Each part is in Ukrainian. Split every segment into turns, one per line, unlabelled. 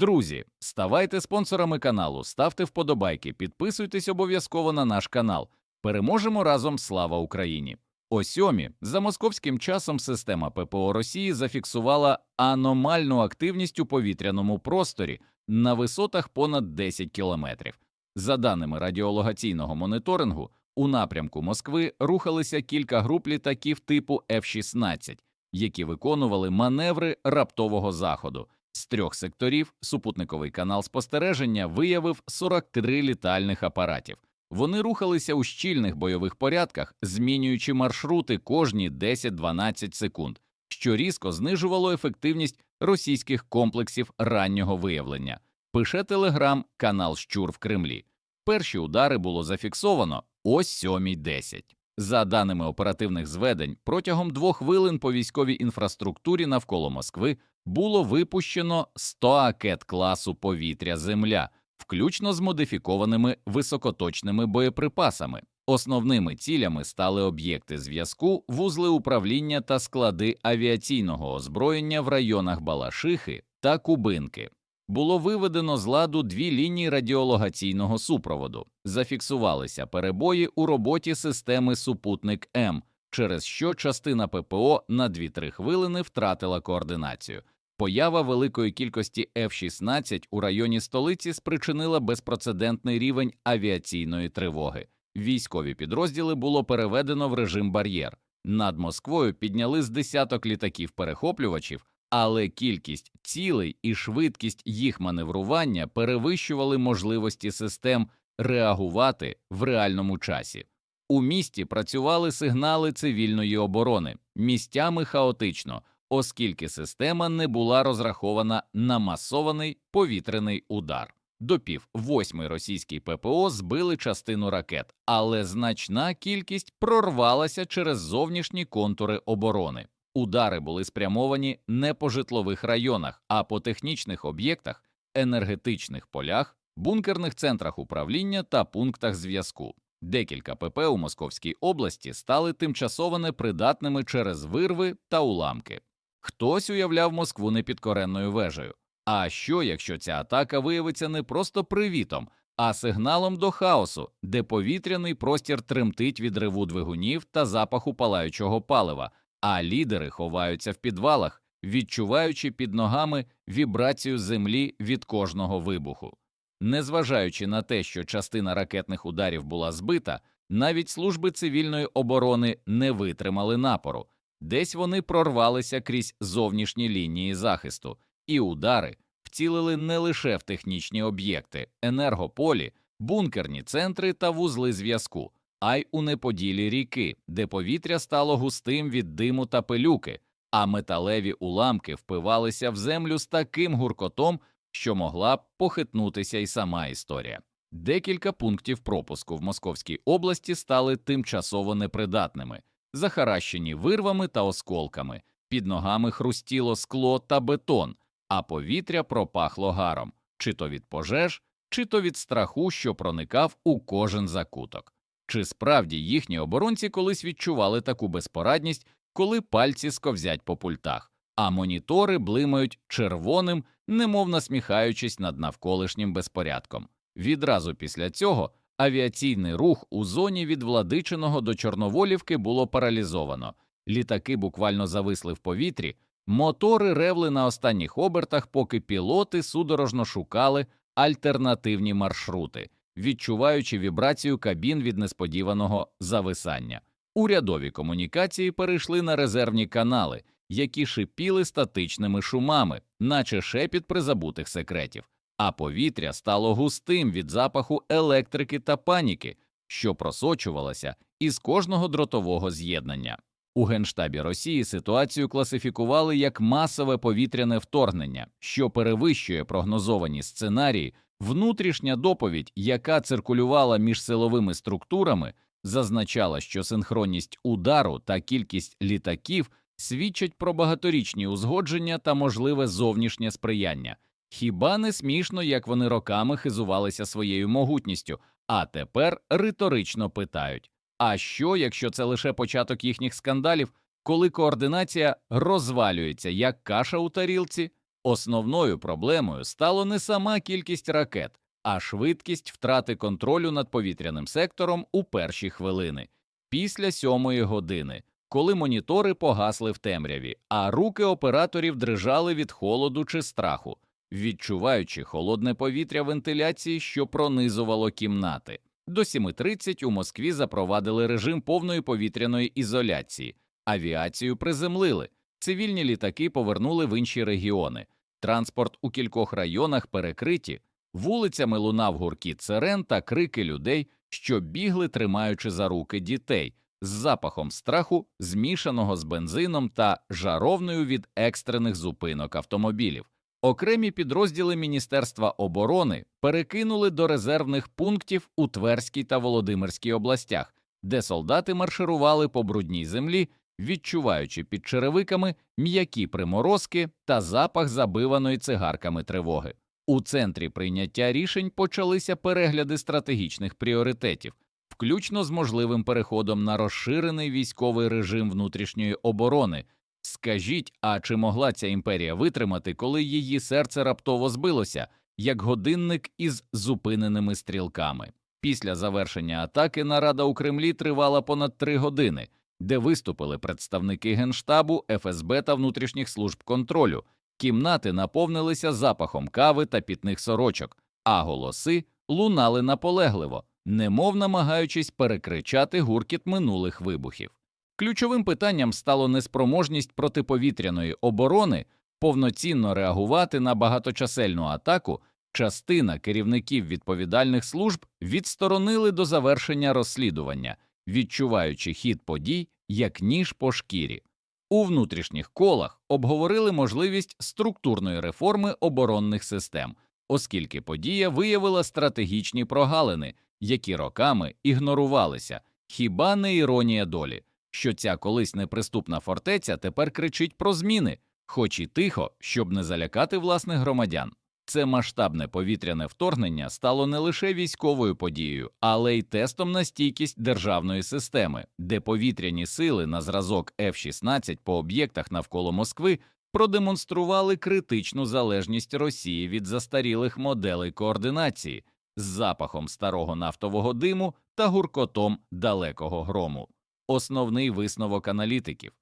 Друзі, ставайте спонсорами каналу, ставте вподобайки, підписуйтесь обов'язково на наш канал. Переможемо разом. Слава Україні! О сьомі за московським часом система ППО Росії зафіксувала аномальну активність у повітряному просторі на висотах понад 10 кілометрів. За даними радіологаційного моніторингу, у напрямку Москви рухалися кілька груп літаків типу F-16, які виконували маневри раптового заходу. З трьох секторів супутниковий канал спостереження виявив 43 літальних апаратів. Вони рухалися у щільних бойових порядках, змінюючи маршрути кожні 10-12 секунд, що різко знижувало ефективність російських комплексів раннього виявлення. Пише телеграм канал Щур в Кремлі. Перші удари було зафіксовано о 7.10. За даними оперативних зведень, протягом двох хвилин по військовій інфраструктурі навколо Москви було випущено 100 акет класу повітря Земля, включно з модифікованими високоточними боєприпасами. Основними цілями стали об'єкти зв'язку, вузли управління та склади авіаційного озброєння в районах Балашихи та Кубинки. Було виведено з ладу дві лінії радіологаційного супроводу, зафіксувалися перебої у роботі системи супутник М, через що частина ППО на 2-3 хвилини втратила координацію. Поява великої кількості F-16 у районі столиці спричинила безпрецедентний рівень авіаційної тривоги. Військові підрозділи було переведено в режим бар'єр. Над Москвою підняли з десяток літаків-перехоплювачів, але кількість цілей і швидкість їх маневрування перевищували можливості систем реагувати в реальному часі. У місті працювали сигнали цивільної оборони місцями хаотично, оскільки система не була розрахована на масований повітряний удар. До пів восьми російські ППО збили частину ракет, але значна кількість прорвалася через зовнішні контури оборони. Удари були спрямовані не по житлових районах, а по технічних об'єктах, енергетичних полях, бункерних центрах управління та пунктах зв'язку. Декілька ПП у Московській області стали тимчасово непридатними через вирви та уламки. Хтось уявляв Москву непідкоренною вежею. А що, якщо ця атака виявиться не просто привітом, а сигналом до хаосу, де повітряний простір тремтить від реву двигунів та запаху палаючого палива, а лідери ховаються в підвалах, відчуваючи під ногами вібрацію землі від кожного вибуху. Незважаючи на те, що частина ракетних ударів була збита, навіть служби цивільної оборони не витримали напору, десь вони прорвалися крізь зовнішні лінії захисту, і удари вцілили не лише в технічні об'єкти, енергополі, бункерні центри та вузли зв'язку, а й у неподілі ріки, де повітря стало густим від диму та пилюки, а металеві уламки впивалися в землю з таким гуркотом, що могла б похитнутися й сама історія. Декілька пунктів пропуску в Московській області стали тимчасово непридатними, захаращені вирвами та осколками, під ногами хрустіло скло та бетон, а повітря пропахло гаром, чи то від пожеж, чи то від страху, що проникав у кожен закуток. Чи справді їхні оборонці колись відчували таку безпорадність, коли пальці сковзять по пультах, а монітори блимають червоним, немов насміхаючись над навколишнім безпорядком. Відразу після цього авіаційний рух у зоні від Владичиного до Чорноволівки було паралізовано, літаки буквально зависли в повітрі, мотори ревли на останніх обертах, поки пілоти судорожно шукали альтернативні маршрути, відчуваючи вібрацію кабін від несподіваного зависання. Урядові комунікації перейшли на резервні канали, які шипіли статичними шумами, наче шепіт призабутих секретів, а повітря стало густим від запаху електрики та паніки, що просочувалася із кожного дротового з'єднання. У Генштабі Росії ситуацію класифікували як масове повітряне вторгнення, що перевищує прогнозовані сценарії. Внутрішня доповідь, яка циркулювала між силовими структурами, зазначала, що синхронність удару та кількість літаків свідчать про багаторічні узгодження та можливе зовнішнє сприяння. Хіба не смішно, як вони роками хизувалися своєю могутністю, а тепер риторично питають а що, якщо це лише початок їхніх скандалів, коли координація розвалюється як каша у тарілці? Основною проблемою стало не сама кількість ракет, а швидкість втрати контролю над повітряним сектором у перші хвилини. Після сьомої години, коли монітори погасли в темряві, а руки операторів дрижали від холоду чи страху, відчуваючи холодне повітря вентиляції, що пронизувало кімнати. До 7.30 у Москві запровадили режим повної повітряної ізоляції, авіацію приземлили, цивільні літаки повернули в інші регіони, транспорт у кількох районах перекриті, вулицями лунав гуркіт сирен та крики людей, що бігли, тримаючи за руки дітей, з запахом страху, змішаного з бензином та жаровною від екстрених зупинок автомобілів. Окремі підрозділи Міністерства оборони перекинули до резервних пунктів у Тверській та Володимирській областях, де солдати марширували по брудній землі, відчуваючи під черевиками м'які приморозки та запах забиваної цигарками тривоги. У центрі прийняття рішень почалися перегляди стратегічних пріоритетів, включно з можливим переходом на розширений військовий режим внутрішньої оборони. Скажіть, а чи могла ця імперія витримати, коли її серце раптово збилося, як годинник із зупиненими стрілками? Після завершення атаки нарада у Кремлі тривала понад три години, де виступили представники Генштабу, ФСБ та внутрішніх служб контролю. Кімнати наповнилися запахом кави та пітних сорочок, а голоси лунали наполегливо, немов намагаючись перекричати гуркіт минулих вибухів. Ключовим питанням стало неспроможність протиповітряної оборони повноцінно реагувати на багаточасельну атаку. Частина керівників відповідальних служб відсторонили до завершення розслідування, відчуваючи хід подій як ніж по шкірі. У внутрішніх колах обговорили можливість структурної реформи оборонних систем, оскільки подія виявила стратегічні прогалини, які роками ігнорувалися. Хіба не іронія долі, що ця колись неприступна фортеця тепер кричить про зміни, хоч і тихо, щоб не залякати власних громадян. Це масштабне повітряне вторгнення стало не лише військовою подією, але й тестом на стійкість державної системи, де повітряні сили на зразок F-16 по об'єктах навколо Москви продемонстрували критичну залежність Росії від застарілих моделей координації з запахом старого нафтового диму та гуркотом далекого грому. Основний висновок аналітиків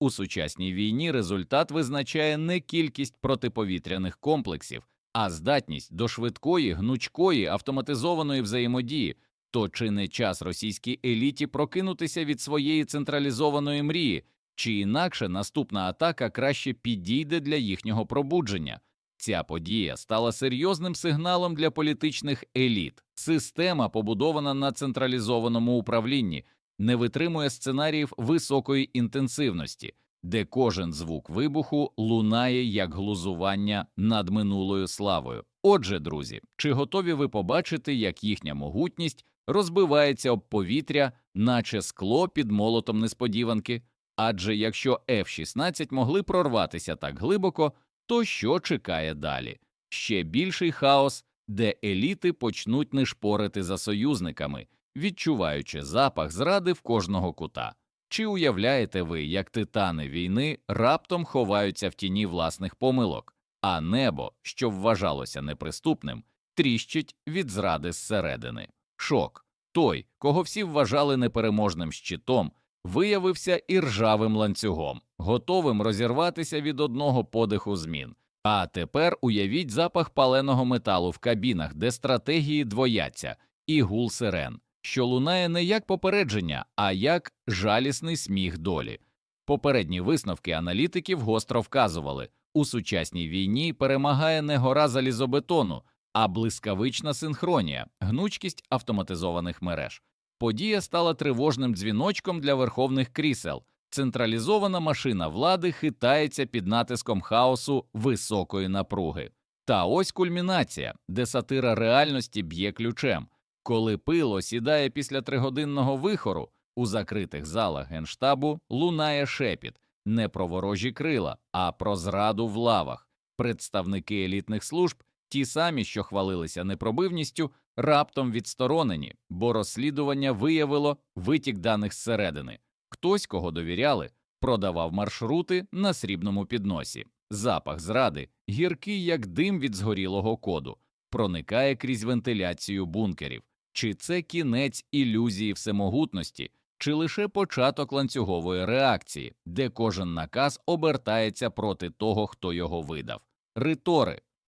у сучасній війні результат визначає не кількість протиповітряних комплексів а здатність до швидкої, гнучкої, автоматизованої взаємодії, то чи не час російській еліті прокинутися від своєї централізованої мрії, чи інакше наступна атака краще підійде для їхнього пробудження. Ця подія стала серйозним сигналом для політичних еліт. Система, побудована на централізованому управлінні, не витримує сценаріїв високої інтенсивності де кожен звук вибуху лунає як глузування над минулою славою. Отже, друзі, чи готові ви побачити, як їхня могутність розбивається об повітря, наче скло під молотом несподіванки? Адже якщо F-16 могли прорватися так глибоко, то що чекає далі? Ще більший хаос, де еліти почнуть нишпорити за союзниками, відчуваючи запах зради в кожного кута. Чи уявляєте ви, як титани війни раптом ховаються в тіні власних помилок, а небо, що вважалося неприступним, тріщить від зради зсередини? Шок той, кого всі вважали непереможним щитом, виявився і ржавим ланцюгом, готовим розірватися від одного подиху змін. А тепер уявіть запах паленого металу в кабінах, де стратегії двояться, і гул сирен що лунає не як попередження, а як жалісний сміх долі. Попередні висновки аналітиків гостро вказували у сучасній війні перемагає не гора залізобетону, а блискавична синхронія, гнучкість автоматизованих мереж. Подія стала тривожним дзвіночком для верховних крісел. Централізована машина влади хитається під натиском хаосу високої напруги. Та ось кульмінація, де сатира реальності б'є ключем. Коли пило сідає після тригодинного вихору, у закритих залах генштабу лунає шепіт не про ворожі крила, а про зраду в лавах. Представники елітних служб, ті самі, що хвалилися непробивністю, раптом відсторонені, бо розслідування виявило витік даних зсередини. Хтось, кого довіряли, продавав маршрути на срібному підносі. Запах зради, гіркий як дим від згорілого коду, проникає крізь вентиляцію бункерів. Чи це кінець ілюзії всемогутності, чи лише початок ланцюгової реакції, де кожен наказ обертається проти того, хто його видав? Ритори,